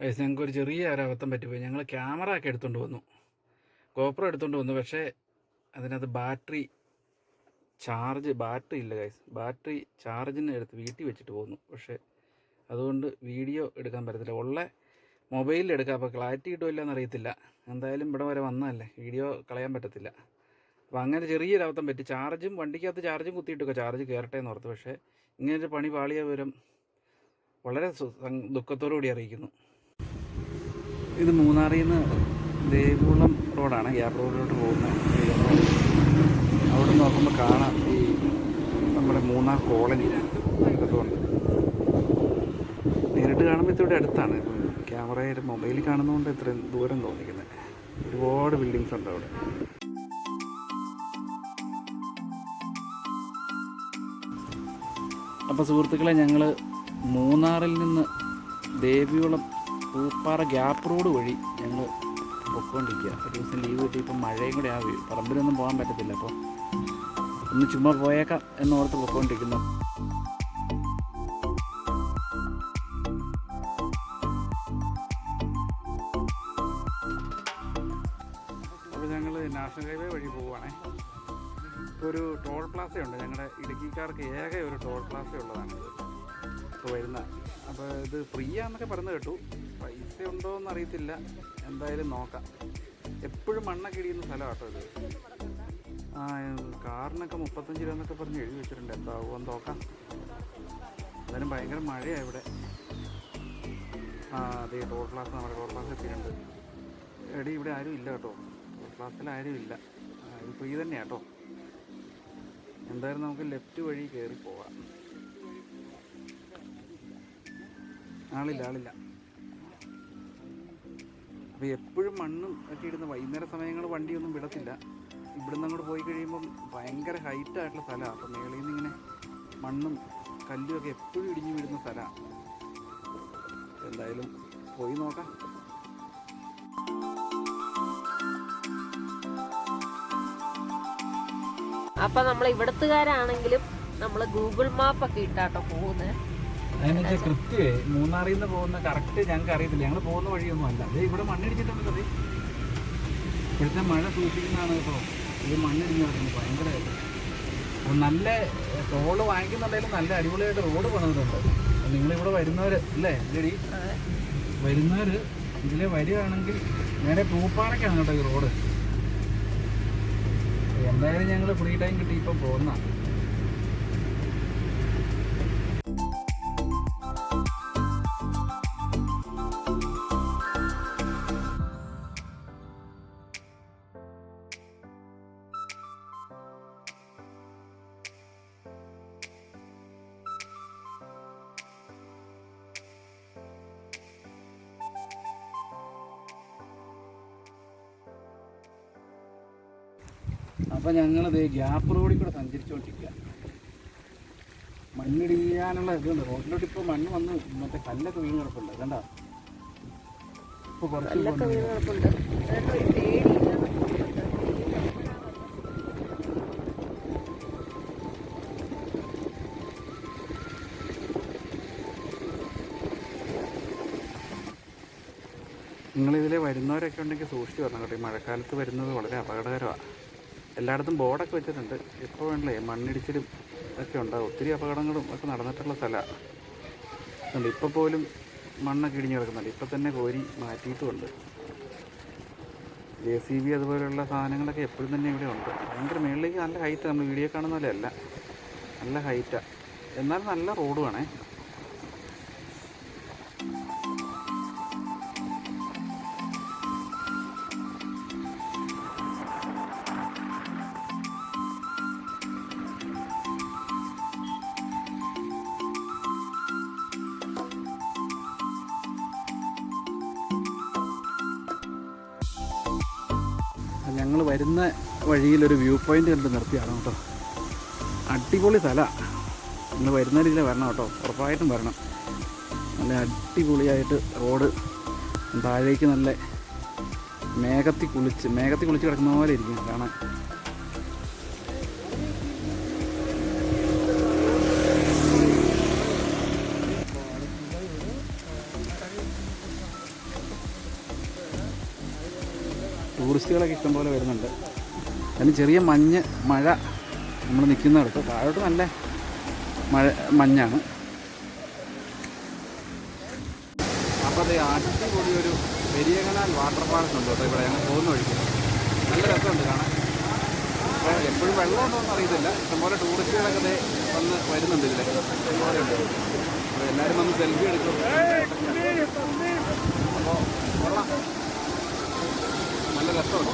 ഞങ്ങൾക്ക് ഒരു ചെറിയ ഒരു അബദ്ധം പറ്റിപ്പോയി. ഞങ്ങൾ ക്യാമറ ഒക്കെ എടുത്തുകൊണ്ട് വന്നു. ഗോപ്രോ എടുത്തുകൊണ്ട് വന്നു. പക്ഷേ അതിനകത്ത് ബാറ്ററി ചാർജ് ബാറ്ററി ഇല്ല ഗൈസ് ബാറ്ററി ചാർജിന് എടുത്ത് വീട്ടിൽ വെച്ചിട്ട് പോന്നു. പക്ഷേ അതുകൊണ്ട് വീഡിയോ എടുക്കാൻ പറ്റത്തില്ല. ഉള്ള മൊബൈലിൽ എടുക്കാം. അപ്പോൾ ക്ലാരിറ്റി കിട്ടുമില്ല എന്നറിയത്തില്ല എന്തായാലും ഇവിടെ വരെ വന്നതല്ലേ. വീഡിയോ കളയാൻ പറ്റത്തില്ല. അപ്പോൾ അങ്ങനെ ചെറിയൊരു അബദ്ധം പറ്റി. ചാർജും വണ്ടിക്കകത്ത് ചാർജും കുത്തിയിട്ടൊക്കെ ചാർജ് കയറട്ടെ എന്ന് ഓർത്ത്. പക്ഷേ ഇങ്ങനൊരു പണി പാളിയ വിവരം വളരെ ദുഃഖത്തോടു കൂടി അറിയിക്കുന്നു. ഇത് മൂന്നാറിൽ നിന്ന് ദേവികുളം റോഡാണ്. ഗ്യാപ് റോഡിലോട്ട് പോകുന്നത് അവിടെ നോക്കുമ്പോൾ കാണാം ഈ നമ്മുടെ മൂന്നാർ കോളനി. ഇതൊക്കെ ഉണ്ട്. നേരിട്ട് കാണുമ്പോൾ ഇത്തിരി അടുത്താണ്. ക്യാമറയിൽ മൊബൈലിൽ കാണുന്നതുകൊണ്ട് ഇത്രയും ദൂരം തോന്നിക്കുന്നത് ഒരുപാട് ബിൽഡിങ്സ് ഉണ്ട് അവിടെ. അപ്പോൾ സുഹൃത്തുക്കളെ ഞങ്ങൾ മൂന്നാറിൽ നിന്ന് ദേവികുളം പൂപ്പാറ ഗ്യാപ്പ് റോഡ് വഴി ഞങ്ങൾ പൊക്കോണ്ടിരിക്കുക ഒരു ദിവസം ലീവ് കിട്ടി ഇപ്പം മഴയും കൂടെ ആവി പറമ്പിലൊന്നും പോകാൻ പറ്റത്തില്ല അപ്പോൾ ഒന്ന് ചുമ്മാ പോയേക്കാം എന്നോർത്ത് പൊക്കോണ്ടിരിക്കുന്നു. ഞങ്ങൾ നാഷണൽ ഹൈവേ വഴി പോവുകയാണേ ഇപ്പോൾ ഒരു ടോൾ പ്ലാസയുണ്ട്. ഞങ്ങളുടെ ഇടുക്കിക്കാർക്ക് ഏക ഒരു ടോൾ പ്ലാസ ഉള്ളതാണിത് ഇപ്പോൾ വരുന്ന അപ്പോൾ ഇത് ഫ്രീ ആണെന്നൊക്കെ പറഞ്ഞു കേട്ടു. പൈസ ഉണ്ടോ എന്ന് അറിയത്തില്ല എന്തായാലും നോക്കാം. എപ്പോഴും മണ്ണൊക്കെ ഇടിയുന്ന സ്ഥലമാട്ടോ ഇത്. ആ കാറിനൊക്കെ മുപ്പത്തഞ്ച് രൂപ എന്നൊക്കെ പറഞ്ഞ് എഴുതി വെച്ചിട്ടുണ്ട്. എന്താവുമെന്ന് നോക്കാം. എന്തായാലും ഭയങ്കര മഴയാണ് ഇവിടെ. ആ അതെ ടോൾ ക്ലാസ് നമ്മുടെ ടോൾ ക്ലാസ് എത്തിയിട്ടുണ്ട്. എടി ഇവിടെ ആരും ഇല്ല കേട്ടോ. ടോൾ ക്ലാസ്സിൽ ആരും ഇല്ല. ഇത് ഫ്രീ തന്നെയാണ് കേട്ടോ. എന്തായാലും നമുക്ക് ലെഫ്റ്റ് വഴി കയറി പോവാം. ആളില്ല ആളില്ല. അപ്പോൾ എപ്പോഴും മണ്ണും ഒക്കെ ഇടുന്ന വൈകുന്നേര സമയങ്ങൾ വണ്ടിയൊന്നും വിടത്തില്ല. ഇവിടുന്ന് അങ്ങോട്ട് പോയി കഴിയുമ്പം ഭയങ്കര ഹൈറ്റായിട്ടുള്ള സ്ഥലമാണ് അപ്പോൾ മേളിൽ നിന്ന് ഇങ്ങനെ മണ്ണും കല്ലും ഒക്കെ എപ്പോഴും ഇടിഞ്ഞു വീഴുന്ന സ്ഥലമാണ് എന്തായാലും പോയി നോക്കാം. അപ്പം നമ്മൾ ഇവിടത്തുകാരാണെങ്കിലും നമ്മൾ ഗൂഗിൾ മാപ്പൊക്കെ ഇട്ടാട്ടോ പോകുന്നത്. അതിന് വെച്ചാൽ കൃത്യമേ മൂന്നാറിൽ നിന്ന് പോകുന്ന കറക്റ്റ് ഞങ്ങൾക്ക് അറിയത്തില്ല. ഞങ്ങൾ പോകുന്ന വഴിയൊന്നും അല്ല. അത് ഇവിടെ മണ്ണിടിച്ചിട്ടുണ്ട് അത് ഇവിടുത്തെ മഴ സൂക്ഷിക്കുന്നതാണ് കേട്ടോ ഇത് മണ്ണിടിഞ്ഞു കിടക്കുന്നത് ഭയങ്കര അപ്പോൾ നല്ല ടോൾ വാങ്ങിക്കുന്നുണ്ടെങ്കിലും നല്ല അടിപൊളിയായിട്ട് റോഡ് പണിതിട്ടുണ്ട്. നിങ്ങളിവിടെ വരുന്നവർ അല്ലേ? ഇല്ലടി. വരുന്നവർ ഇതിലെ വരികയാണെങ്കിൽ നേരെ പൂപ്പാറയ്ക്കാണ് കേട്ടോ ഈ റോഡ് എന്തായാലും ഞങ്ങൾ ഫ്രീ ടൈം കിട്ടി ഇപ്പം പോകുന്ന അപ്പോൾ ഞങ്ങളിത് ഗ്യാപ്പ് റോഡിൽ കൂടെ സഞ്ചരിച്ചുകൊണ്ടിരിക്കുക മണ്ണിടിയാനുള്ള ഇതുണ്ട്. റോഡിലോട്ട് ഇപ്പോൾ മണ്ണ് വന്ന് മറ്റേ കല്ലൊക്കെ വീണ് കിടപ്പുണ്ട്. കണ്ട? ഇപ്പോൾ കുറച്ച് നിങ്ങളിതിലെ വരുന്നവരൊക്കെ ഉണ്ടെങ്കിൽ സൂക്ഷിച്ചു വരണം കേട്ടോ. ഈ മഴക്കാലത്ത് വരുന്നത് വളരെ അപകടകരമാണ് എല്ലായിടത്തും ബോർഡൊക്കെ വെച്ചിട്ടുണ്ട്. ഇപ്പോൾ വേണ്ടേ മണ്ണിടിച്ചിലും ഒക്കെ ഉണ്ടാവും ഒത്തിരി അപകടങ്ങളും ഒക്കെ നടന്നിട്ടുള്ള സ്ഥലമാണ് ഇപ്പോൾ പോലും മണ്ണൊക്കെ ഇടിഞ്ഞ് കിടക്കുന്നുണ്ട്. ഇപ്പം തന്നെ കോരി മാറ്റിയിട്ടുമുണ്ട് ജെ സി ബി അതുപോലെയുള്ള സാധനങ്ങളൊക്കെ എപ്പോഴും തന്നെ ഇവിടെ ഉണ്ട്. ഭയങ്കര മുകളിലേക്ക് നല്ല ഹൈറ്റ് നമ്മൾ വീഡിയോ കാണുന്ന പോലെയല്ല നല്ല ഹൈറ്റാണ് എന്നാൽ നല്ല റോഡുമാണേ ഞങ്ങൾ വരുന്ന വഴിയിലൊരു വ്യൂ പോയിന്റ് കണ്ട് നിർത്തിയാണ് കേട്ടോ. അടിപൊളി സ്ഥലമാണ് നിങ്ങൾ വരുന്ന രീതിയിൽ വരണം കേട്ടോ. ഉറപ്പായിട്ടും വരണം. നല്ല അടിപൊളിയായിട്ട് റോഡ് താഴേക്ക് നല്ല മേഘത്തി കുളിച്ച് മേഘത്തി കുളിച്ച് കിടക്കുന്ന പോലെ ഇരിക്കും കാണാൻ. ടൂറിസ്റ്റുകളൊക്കെ ഇഷ്ടംപോലെ വരുന്നുണ്ട്. അതിന് ചെറിയ മഞ്ഞ് മഴ നമ്മൾ നിൽക്കുന്നിടത്ത് താഴോട്ട് നല്ല മഴ മഞ്ഞാണ്. അപ്പോൾ അത് കൂടി ഒരു പെരിയ കനാൽ വാട്ടർ പാർക്ക് ഉണ്ട് കേട്ടോ ഇവിടെ. ഞങ്ങൾ പോകുന്ന വഴിക്ക്. നല്ല രസമുണ്ട് കാണാൻ. എപ്പോഴും വെള്ളമുണ്ടോയെന്ന് അറിയത്തില്ല. ഇഷ്ടംപോലെ ടൂറിസ്റ്റുകളൊക്കെ വന്ന് വരുന്നുണ്ട് ഇതിൽ എല്ലാവരും വന്ന് സെൽഫി എടുക്കും. അപ്പോൾ കൊള്ളാം. നല്ല രസമുണ്ട്